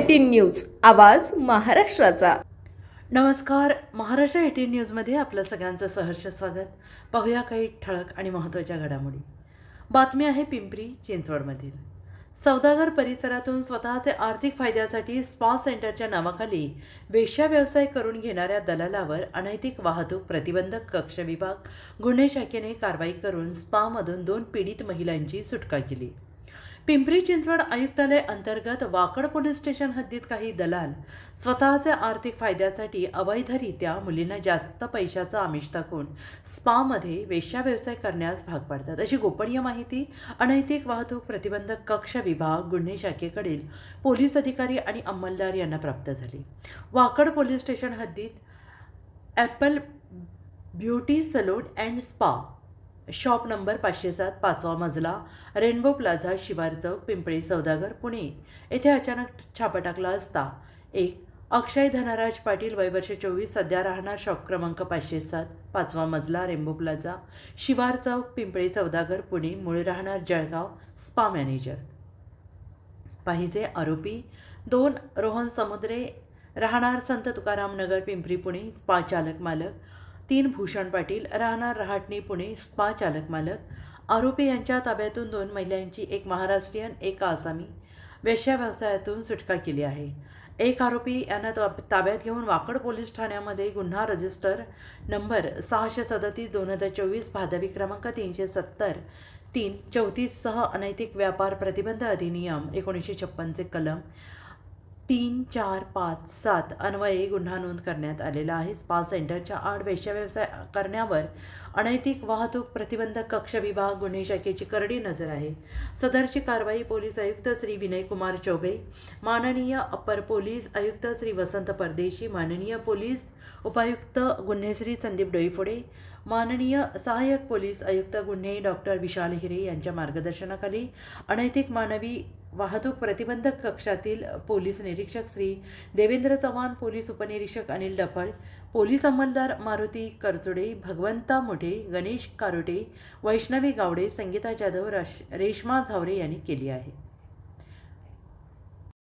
Eighteen news आवाज महाराष्ट्राचा. नमस्कार महाराष्ट्र एटीन न्यूजमध्ये आपलं सगळ्यांचं सहर्ष स्वागत. पाहूया काही ठळक आणि महत्त्वाच्या घडामोडी. बातमी आहे पिंपरी चिंचवडमधील. सौदागर परिसरातून स्वतःचे आर्थिक फायद्यासाठी स्पा सेंटरच्या नावाखाली वेश्या व्यवसाय करून घेणाऱ्या दलालावर अनैतिक वाहतूक प्रतिबंधक कक्ष विभाग गुन्हे शाखेने कारवाई करून स्पामधून दोन पीडित महिलांची सुटका केली. पिंपरी चिंचवड आयुक्तालय अंतर्गत वाकड पोलीस स्टेशन हद्दीत काही दलाल स्वतःच्या आर्थिक फायद्यासाठी अवैधरित्या मुलींना जास्त पैशाचं आमिष टाकून स्पामध्ये वेश्या व्यवसाय करण्यास भाग पाडतात. अशी गोपनीय माहिती अनैतिक वाहतूक प्रतिबंधक कक्ष विभाग गुन्हे शाखेकडील पोलीस अधिकारी आणि अंमलदार यांना प्राप्त झाली. वाकड पोलीस स्टेशन हद्दीत Apple beauty salon and spa shop number पाचशे सात पाचवा मजला रेनबो प्लाझा शिवार चौक पिंपळी सौदागर पुणे. येथे अचानक छापा टाकला असता. एक अक्षय धनराज पाटील वयवर्ष चोवीस सध्या राहणार शॉप क्रमांक पाचशे सात पाचवा मजला रेनबो प्लाझा शिवार चौक पिंपळी सौदागर पुणे. मूळ राहणार जळगाव स्पा मॅनेजर. पाहिजे आरोपी. दोन रोहन समुद्रे. राहणार संत तुकाराम नगर पिंपरी पुणे. स्पा चालक मालक. तीन भूषण पाटील राहणार रहाटणी पुणे स्पा चालक मालक आरोपी यांच्या ताब्यातून दोन महिलांची एक महाराष्ट्रीयन एक आसामी वेश्या व्यवसायातून सुटका केली आहे. एक आरोपी यांना ताब्यात घेऊन वाकड पोलीस ठाण्यामध्ये गुन्हा रजिस्टर नंबर सहाशे सदतीस दोन हजार चोवीस भादवी क्रमांक तीनशे सत्तर तीन चौतीससह अनैतिक व्यापार प्रतिबंध अधिनियम एकोणीसशे छप्पनचे कलम तीन चार पाच सात अन्वये गुन्हा नोंद करण्यात आलेला आहे. स्पा सेंटरच्या आड वेश्या व्यवसाय करण्यावर अनैतिक वाहतूक प्रतिबंधक कक्ष विभाग गुन्हे शाखेची करडी नजर आहे. सदरची कारवाई पोलीस आयुक्त श्री विनय कुमार चौबे माननीय अपर पोलीस आयुक्त श्री वसंत परदेशी माननीय पोलीस उपायुक्त गुन्हे श्री संदीप डोईफोडे माननीय सहाय्यक पोलीस आयुक्त गुन्हे डॉक्टर विशाल हिरे यांच्या मार्गदर्शनाखाली अनैतिक मानवी वाहतूक प्रतिबंधक कक्षातील पोलीस निरीक्षक श्री देवेंद्र चव्हाण पोलीस उपनिरीक्षक अनिल डफळ पोलीस अंमलदार मारुती करचुडे भगवंता मोठे गणेश कारोटे वैष्णवी गावडे संगीता जाधव रश रेश्मा झावरे यांनी केली आहे.